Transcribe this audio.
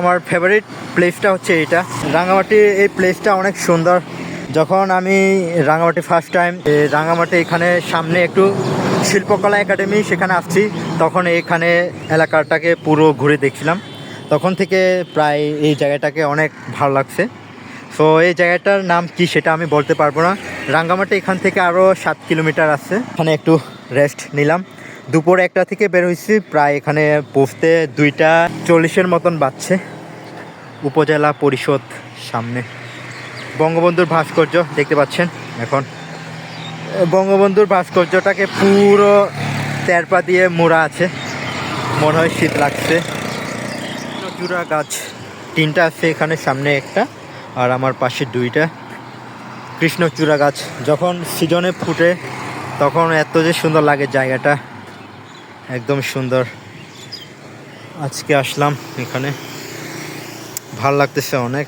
আমার ফেভারিট প্লেসটা হচ্ছে এইটা। রাঙামাটি এই প্লেসটা অনেক সুন্দর। যখন আমি রাঙামাটি ফার্স্ট টাইম রাঙামাটি এখানে সামনে একটু শিল্পকলা একাডেমি সেখানে আসছি, তখন এখানে এলাকাটাকে পুরো ঘুরে দেখছিলাম। তখন থেকে প্রায় এই জায়গাটাকে অনেক ভালো লাগছে। সো এই জায়গাটার নাম কি সেটা আমি বলতে পারব না। রাঙ্গামাটি এখান থেকে আরও সাত কিলোমিটার আছে। এখানে একটু রেস্ট নিলাম। দুপুর একটা থেকে বের হয়েছি প্রায় এখানে পৌঁছতে দুইটা চল্লিশের মতন বাজছে। উপজেলা পরিষদ সামনে। বঙ্গবন্ধুর ভাস্কর্য, দেখতে পাচ্ছেন এখন। বঙ্গবন্ধুর ভাস্কর্যটাকে পুরো তেরপা দিয়ে মোড়া আছে। মনে হয় শীত লাগছে। চূড়া গাছ, তিনটা আছে এখানে সামনে একটা, আর আমার পাশে দুইটা। কৃষ্ণচূড়া গাছ, যখন সিজনে ফুটে, তখন এত যে সুন্দর লাগে জায়গাটা। একদম সুন্দর। আজকে আসলাম এখানে। ভালো লাগতেছে অনেক।